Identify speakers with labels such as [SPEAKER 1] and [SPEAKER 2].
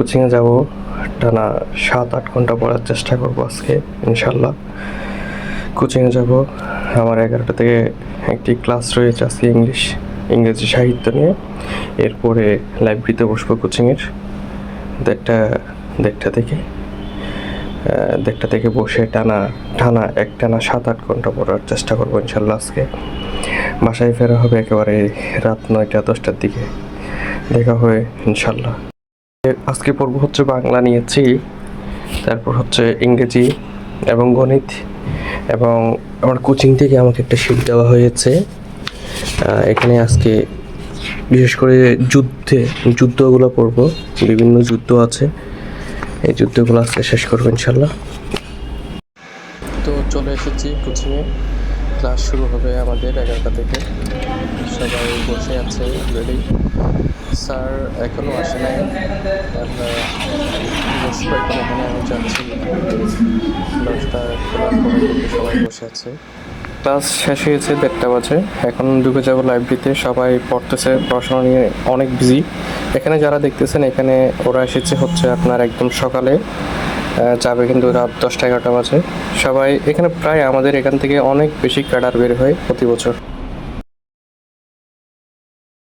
[SPEAKER 1] কোচিংয়ে যাব। টানা সাত, আট ঘণ্টা পড়ার চেষ্টা করব আজকে, ইনশাল্লাহ। কোচিংয়ে যাব। আমার এগারোটা থেকে একটি ক্লাস রয়েছে আজকে ইংলিশ, ইংরেজি সাহিত্য নিয়ে। এরপরে লাইব্রেরিতে বসবো কোচিংয়ের দেড়টা দেড়টা থেকে। দেড়টা থেকে বসে টানা টানা, এক টানা সাত, আট ঘণ্টা পড়ার চেষ্টা করব ইনশাল্লাহ আজকে। বাসায় ফেরা হবে একেবারে রাত নয়টা, দশটার দিকে। দেখা হবে ইনশাল্লাহ। আজকে পর্ব হচ্ছে বাংলা নিয়েছি, তারপর হচ্ছে ইংরেজি এবং গণিত এবং আমার কোচিং থেকে আমাকে একটা শিট দেওয়া হয়েছে। এখানে আজকে বিশেষ করে যুদ্ধে, যুদ্ধগুলো পড়ব, বিভিন্ন যুদ্ধ আছে। এই যুদ্ধগুলো আজকে শেষ করব ইনশাল্লাহ। তো চলে এসেছি কোচিংয়ে ক্লাস শুরু হবে আমাদের এগারোটা থেকে। সবাই বসে আছে রেডি স্যার এখনও আসে নাই। এখন আমি যাচ্ছি। দশটা সবাই বসে আছে। ক্লাস শেষ হয়েছে দেড়টা বাজে। এখন ঢুকে যাব লাইব্রেরিতে সবাই পড়তেছে, পড়াশোনা নিয়ে অনেক বিজি এখানে যারা দেখতেছেন, এখানে ওরা এসেছে হচ্ছে আপনার একদম সকালে। যাবে কিন্তু রাত দশটা এগারোটা বাজে। সবাই, এখানে প্রায় আমাদের এখান থেকে অনেক বেশি ক্যাডার বের হয় প্রতি বছর।